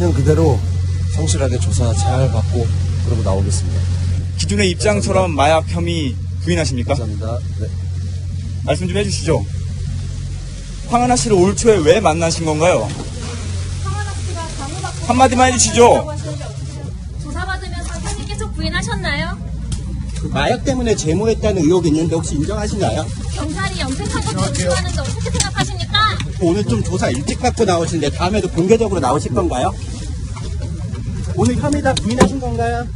있는 그대로 성실하게 조사 잘 받고 그러고 나오겠습니다. 기존의 입장처럼 마약 혐의 부인하십니까? 감사합니다. 네. 말씀 좀 해주시죠. 황하나 씨를 올 초에 왜 만나신 건가요? 한마디만 해주시죠. 마약 때문에 제모했다는 의혹이 있는데 혹시 인정하시나요? 경찰이 염색한 것도 인정하는데 어떻게 생각하십니까? 오늘 좀 조사 일찍 받고 나오시는데 다음에도 공개적으로 나오실 건가요? 오늘 혐의 다 부인하신 건가요?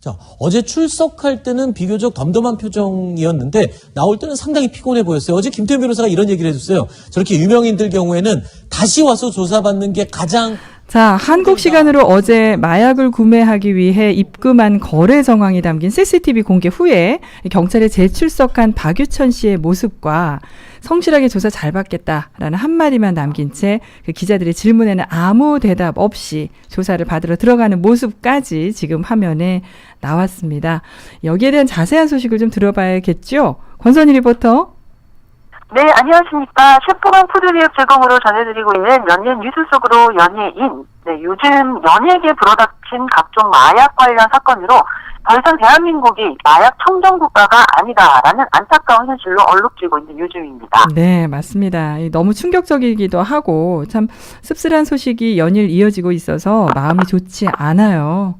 자, 어제 출석할 때는 비교적 덤덤한 표정이었는데 나올 때는 상당히 피곤해 보였어요. 어제 김태현 변호사가 이런 얘기를 해줬어요. 저렇게 유명인들 경우에는 다시 와서 조사받는 게 가장 자, 한국 시간으로 어제 마약을 구매하기 위해 입금한 거래 정황이 담긴 CCTV 공개 후에 경찰에 재출석한 박유천 씨의 모습과 성실하게 조사 잘 받겠다라는 한마디만 남긴 채 그 기자들의 질문에는 아무 대답 없이 조사를 받으러 들어가는 모습까지 지금 화면에 나왔습니다. 여기에 대한 자세한 소식을 좀 들어봐야겠죠? 권선희 리포터. 네, 안녕하십니까. 셰프관 푸드리앱 제공으로 전해드리고 있는 연예 뉴스 속으로 연예인. 네, 요즘 연예계 불어닥친 각종 마약 관련 사건으로 더 이상 대한민국이 마약 청정 국가가 아니다라는 안타까운 현실로 얼룩지고 있는 요즘입니다. 네, 맞습니다. 이 너무 충격적이기도 하고 참 씁쓸한 소식이 연일 이어지고 있어서 마음이 좋지 않아요.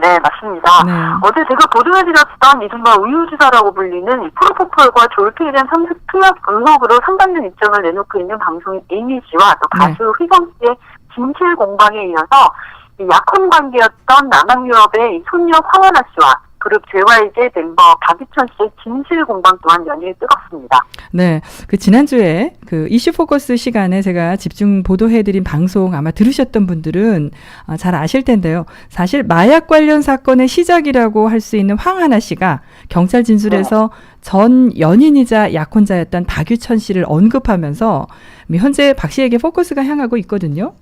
네, 맞습니다. 네. 어제 제가 보도해 드렸던 이른바 우유주사라고 불리는 이 프로포폴과 졸피에 대한 삼습 투약 의혹으로 상반된 입장을 내놓고 있는 방송인 에이미 씨와 또 네. 가수 휘성 씨의 진실 공방에 이어서 이 약혼 관계였던 남학유럽의 이 손녀 황하나 씨와 그룹 JYJ 멤버 박유천 씨의 진실 공방 또한 연일 뜨겁습니다. 네, 그 지난주에 그 이슈 포커스 시간에 제가 집중 보도해드린 방송 아마 들으셨던 분들은 아, 잘 아실 텐데요. 사실 마약 관련 사건의 시작이라고 할 수 있는 황하나 씨가 경찰 진술에서 전 연인이자 약혼자였던 박유천 씨를 언급하면서 현재 박 씨에게 포커스가 향하고 있거든요.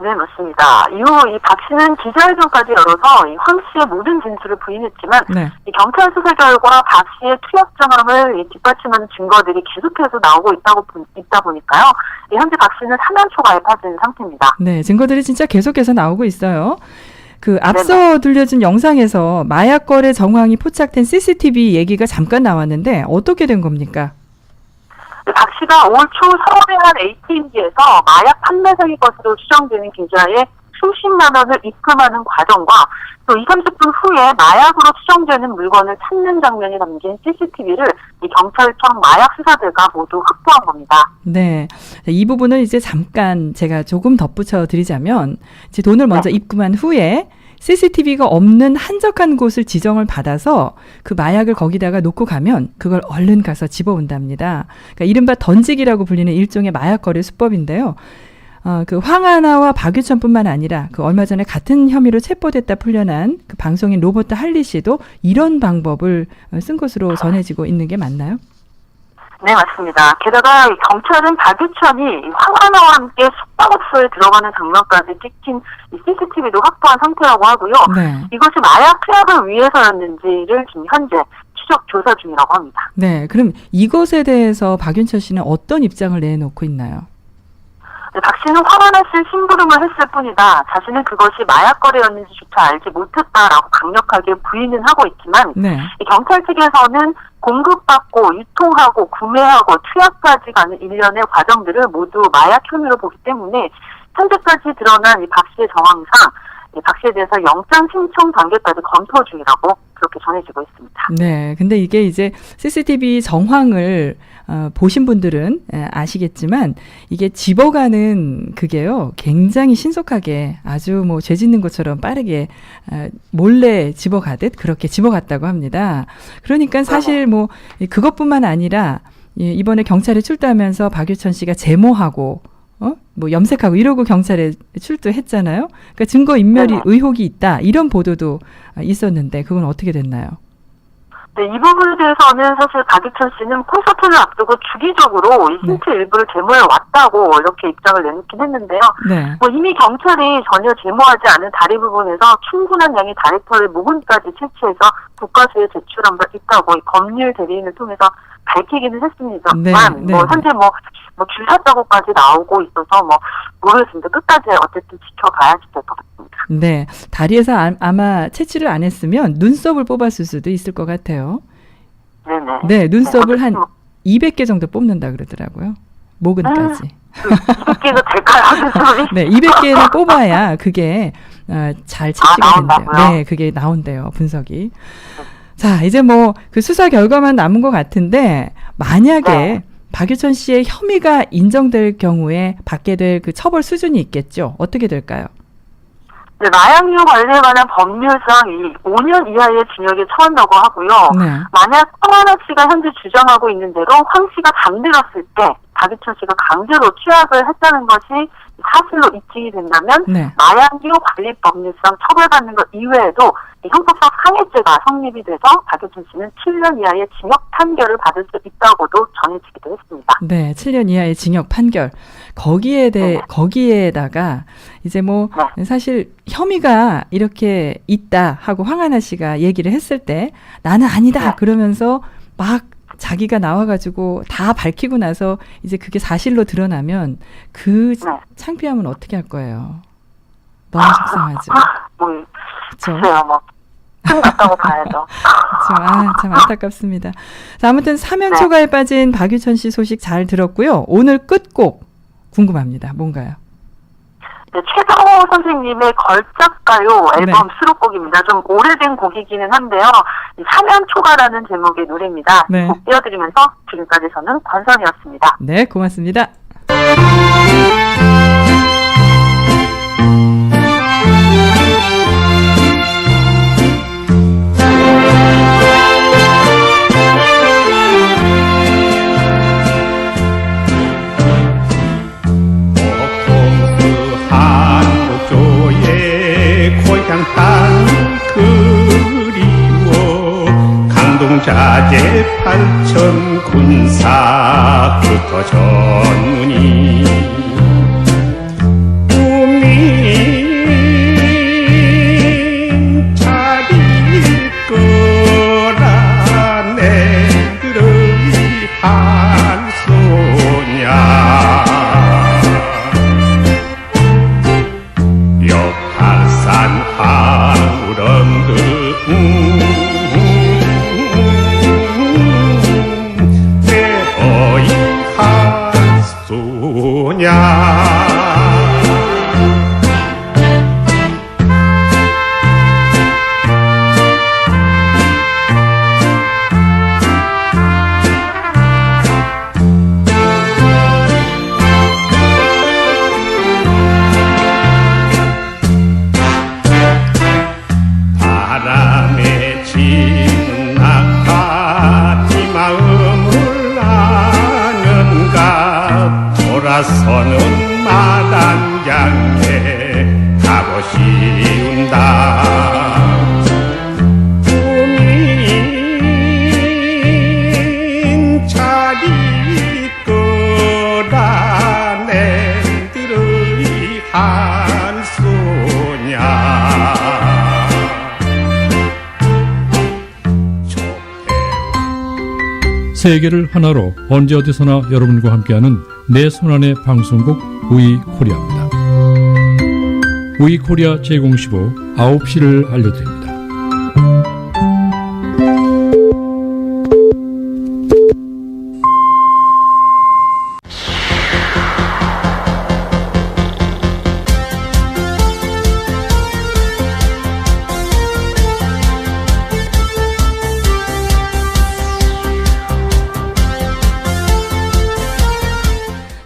네, 맞습니다. 이후 이 박 씨는 기자회견까지 열어서 이 황 씨의 모든 진술을 부인했지만 네. 이 경찰 수사 결과 박 씨의 투약 정황을 이 뒷받침하는 증거들이 계속해서 나오고 있다고 보- 있다 보니까요. 이 현재 박 씨는 사면 초과에 빠진 상태입니다. 네, 증거들이 진짜 계속해서 나오고 있어요. 그 앞서 들려진 영상에서 마약 거래 정황이 포착된 CCTV 얘기가 잠깐 나왔는데 어떻게 된 겁니까? 이박 씨가 올 초 서울의 한 ATM기에서 마약 판매상의 것으로 추정되는 계좌에 수십만 원을 입금하는 과정과 또 2, 30분 후에 마약으로 추정되는 물건을 찾는 장면이 담긴 CCTV를 이 경찰청 마약 수사대가 모두 확보한 겁니다. 네. 이 부분을 이제 잠깐 제가 조금 덧붙여 드리자면 이제 돈을 먼저 입금한 후에 CCTV가 없는 한적한 곳을 지정을 받아서 그 마약을 거기다가 놓고 가면 그걸 얼른 가서 집어온답니다. 그러니까 이른바 던지기라고 불리는 일종의 마약 거래 수법인데요. 어, 그 황하나와 박유천뿐만 아니라 그 얼마 전에 같은 혐의로 체포됐다 풀려난 그 방송인 로버트 할리 씨도 이런 방법을 어, 쓴 것으로 전해지고 있는 게 맞나요? 네, 맞습니다. 게다가 이 경찰은 박유천이 이 황하나와 함께 숙박업소에 들어가는 장면까지 찍힌 이 CCTV도 확보한 상태라고 하고요. 네. 이것이 마약 투약을 위해서였는지를 지금 현재 추적 조사 중이라고 합니다. 네, 그럼 이것에 대해서 박윤철 씨는 어떤 입장을 내놓고 있나요? 네, 박 씨는 화가 났을 심부름을 했을 뿐이다. 자신은 그것이 마약 거래였는지조차 알지 못했다라고 강력하게 부인은 하고 있지만 네, 이 경찰 측에서는 공급받고 유통하고 구매하고 투약까지 가는 일련의 과정들을 모두 마약 혐의로 보기 때문에 현재까지 드러난 이 박 씨의 정황상 이박 씨에 대해서 영장 신청 단계까지 검토 중이라고 그렇게 전해지고 있습니다. 네. 근데 이게 이제 CCTV 정황을 어, 보신 분들은 에, 아시겠지만 이게 집어가는 그게요 굉장히 신속하게 아주 뭐 죄 짓는 것처럼 빠르게 어, 몰래 집어가듯 그렇게 집어갔다고 합니다. 그러니까 사실 뭐 이- 그것뿐만 아니라 이- 이번에 경찰에 출두하면서 박유천 씨가 제모하고 어? 뭐 염색하고 이러고 경찰에 출두했잖아요. 그러니까 증거 인멸이 네. 의혹이 있다 이런 보도도 아, 있었는데 그건 어떻게 됐나요? 네, 이 부분에 대해서는 사실 박유천 씨는 콘서트를 앞두고 주기적으로 이 신체 일부를 제모해 왔다고 이렇게 입장을 내놓긴 했는데요. 네. 뭐 이미 경찰이 전혀 제모하지 않은 다리 부분에서 충분한 양의 다리 털을 모근까지 채취해서 국가수에 제출한 바 있다고 이 법률 대리인을 통해서 밝히기는 했습니다만 네, 네, 뭐 네. 현재 뭐 뭐줄 섰다고까지 나오고 있어서 뭐 모르겠습니다. 끝까지 어쨌든 지켜봐야지 될것 같습니다. 네. 다리에서 아, 아마 채취를 안 했으면 눈썹을 뽑았을 수도 있을 것 같아요. 네네. 네, 눈썹을 한 어쨌든 200개 정도 뽑는다 그러더라고요. 목은까지. 이렇게도 될까요, 선생님? 네, 200개는 뽑아야 그게 어, 잘 채취가 된대요. 나온다고요? 네, 그게 나온대요, 분석이. 자, 이제 뭐 그 수사 결과만 남은 것 같은데 만약에 네. 박유천 씨의 혐의가 인정될 경우에 받게 될 그 처벌 수준이 있겠죠. 어떻게 될까요? 네, 마약류 관리에 관한 법률상 이 5년 이하의 징역에 처한다고 하고요. 네. 만약 황하나 씨가 현재 주장하고 있는 대로 황 씨가 잠들었을 때 박유천 씨가 강제로 투약을 했다는 것이 사실로 입증이 된다면 네. 마약류 관리법률상 처벌받는 것 이외에도 이 형법상 상해죄가 성립이 돼서 박유천 씨는 7년 이하의 징역 판결을 받을 수 있다고도 전해지기도 했습니다. 네, 7년 이하의 징역 판결. 거기에 대 네. 거기에다가 이제 뭐 사실 혐의가 이렇게 있다 하고 황하나 씨가 얘기를 했을 때 나는 아니다 네. 그러면서 막 자기가 나와가지고 다 밝히고 나서 이제 그게 사실로 드러나면 그 네. 창피함은 어떻게 할 거예요? 너무 속상하죠. 뭐 그렇죠. 글쎄요, 뭐. 큰 같다고 봐야죠. 그렇죠. 아, 참 안타깝습니다. 자, 아무튼 사면 네. 초과에 빠진 박유천 씨 소식 잘 들었고요. 오늘 끝곡 궁금합니다. 뭔가요? 네, 최성호 선생님의 걸작가요 앨범 네. 수록곡입니다. 좀 오래된 곡이기는 한데요. 이 사면 초가라는 제목의 노래입니다. 네. 곡 띄워드리면서 지금까지 저는 권선이었습니다. 네, 고맙습니다. 팔천 군사부터 한소냐 세계를 하나로 언제 어디서나 여러분과 함께하는 내 손안의 방송국 우이 코리아입니다. 우이 코리아 제015 9시를 알려드립니다.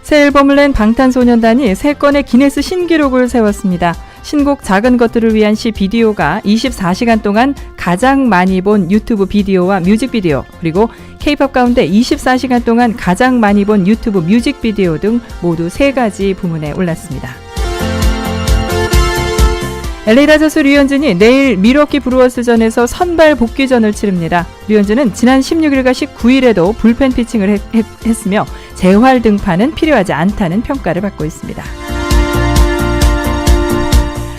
새 앨범을 낸 방탄소년단이 세 건의 기네스 신기록을 세웠습니다. 신곡 작은 것들을 위한 시 비디오가 24시간 동안 가장 많이 본 유튜브 비디오와 뮤직비디오, 그리고 케이팝 가운데 24시간 동안 가장 많이 본 유튜브 뮤직비디오 등 모두 세 가지 부문에 올랐습니다. LA 다저스 류현진이 내일 미러키 브루어스전에서 선발 복귀전을 치릅니다. 류현진은 지난 16일과 19일에도 불펜 피칭을 했, 했- 했으며 재활 등판은 필요하지 않다는 평가를 받고 있습니다.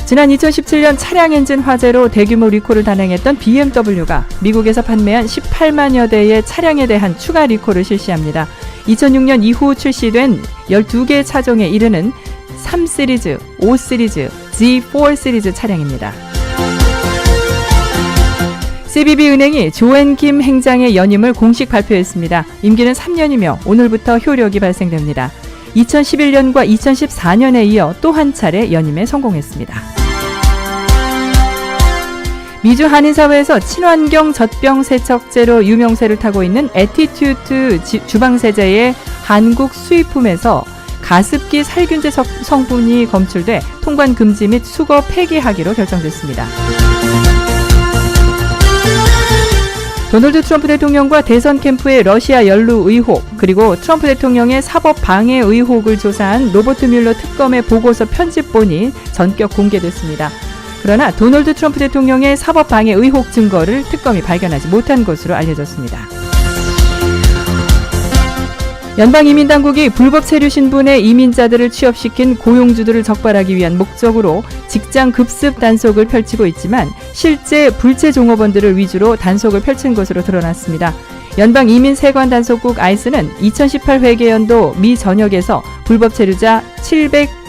지난 2017년 차량 엔진 화재로 대규모 리콜을 단행했던 BMW가 미국에서 판매한 18만여 대의 차량에 대한 추가 리콜을 실시합니다. 2006년 이후 출시된 12개 차종에 이르는 3 시리즈, 5 시리즈, G4 시리즈 차량입니다. CBB 은행이 조앤 김 행장의 연임을 공식 발표했습니다. 임기는 3년이며 오늘부터 효력이 발생됩니다. 2011년과 2014년에 이어 또 한 차례 연임에 성공했습니다. 미주 한인사회에서 친환경 젖병 세척제로 유명세를 타고 있는 에티튜트 지- 주방세제의 한국 수입품에서 가습기 살균제 석- 성분이 검출돼 통관 금지 및 수거 폐기하기로 결정됐습니다. 도널드 트럼프 대통령과 대선 캠프의 러시아 연루 의혹, 그리고 트럼프 대통령의 사법 방해 의혹을 조사한 로버트 뮬러 특검의 보고서 편집본이 전격 공개됐습니다. 그러나 도널드 트럼프 대통령의 사법 방해 의혹 증거를 특검이 발견하지 못한 것으로 알려졌습니다. 연방이민당국이 불법 체류 신분의 이민자들을 취업시킨 고용주들을 적발하기 위한 목적으로 직장 급습 단속을 펼치고 있지만 실제 불체 종업원들을 위주로 단속을 펼친 것으로 드러났습니다. 연방 이민 세관 단속국 아이스는 2018 회계연도 미 전역에서 불법 체류자 700